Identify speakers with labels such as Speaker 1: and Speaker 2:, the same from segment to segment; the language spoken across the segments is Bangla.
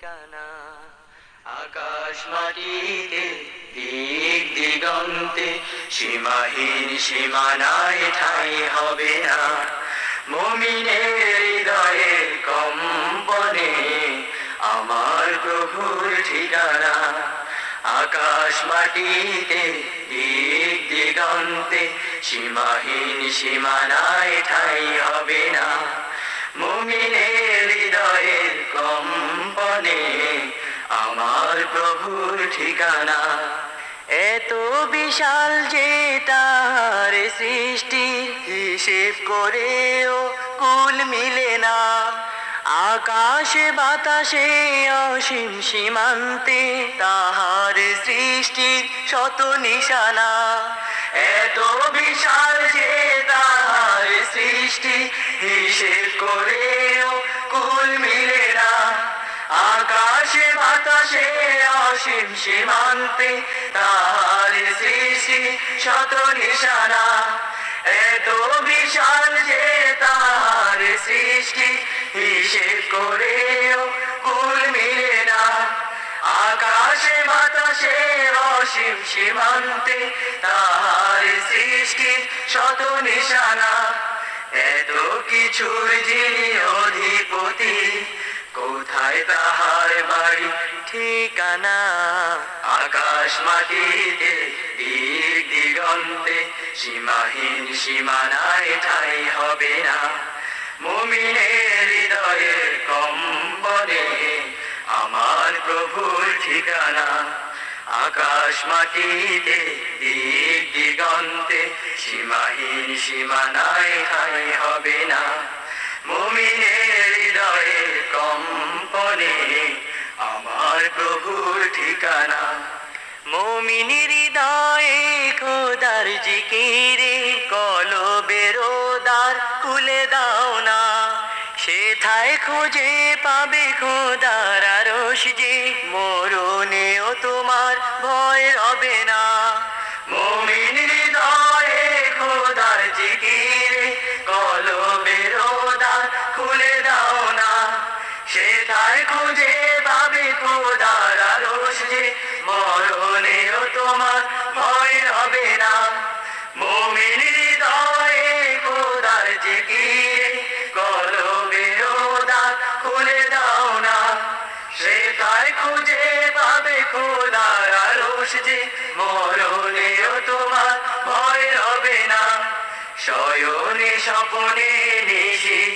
Speaker 1: ঠিকানা। আকাশ মাটিতে দিক দিগন্তে, সীমাহীন সীমানায় ঠাই হবে না। মমিনের হৃদয়ের কম্পনে, আমার প্রভুর ঠিকানা। আকাশ মাটিতে দিক দিগন্তে, সীমাহীন সীমানায় ঠাই হবে না। মুমিনের কম্পনে আমার প্রভুর ঠিকানা এত বিশাল যে তার সৃষ্টি। হিসেব করেও কুল মিলে না। আকাশে, বাতাসে, অসীম সীমান্তে তাহার সৃষ্টির শত নিশানা। এত বিশাল যে তাহার সৃষ্টি, হিসেব করেও কুল মিলে না। আকাশে, বাতাসে, অসীম সীমান্তে তাহার সৃষ্টি শত নিশানা। এত বিশাল যে তাহার সৃষ্টি, হিসেব করেও কুল মিলে না। আকাশে, বাতাসে, অসীম সীমান্তে তাহার সৃষ্টি শত নিশানা। এত কিছুর যিনি অধিপতি তাহার বাড়ি। ঠিকানা আকাশ মাটিতে দিক দিগন্তে, সীমাহীন সীমানায় ঠাই হবে না। মুমিনের হৃদয়ের কম্বনে আমার প্রভুর ঠিকানা। আকাশ মাটিতে দিক দিগন্তে, সীমাহীন সীমানায় ঠাই হবে না। প্রভুর ঠিকানা। মুমিনের হৃদয়ে খোদার জিকিরে কল দ্বার খুলে দাও না। সেথায় খোঁজে পাবে খোদার আর যে, মরণেও তোমার ভয় হবে না। খুলে দাও না। খুঁজে পাবে যে মরণেও তোমার ভয় হবে না।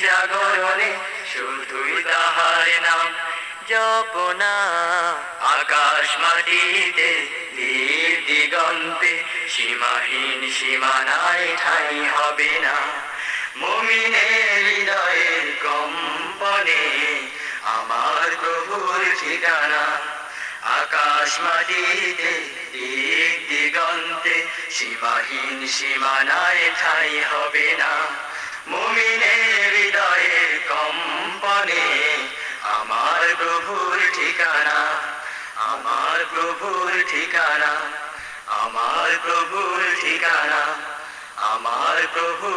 Speaker 1: জাগরণে শুধুই নাম জপনা। আকাশ মাটিতে দিগন্তে সীমাহীন সীমানায় ঠাই হবে না। মুমিনের হৃদয়ের কম্পনে আমার প্রভুর ঠিকানা। আকাশ মাটিতে দিক দিগন্তে, সীমাহীন সীমানায় ঠাই হবে না। মুমিনের হৃদয়ের কম্পনে আমার প্রভুর ঠিকানা। আমার প্রভুর ঠিকানা। আমার প্রভুর ঠিকানা। আমার প্রভু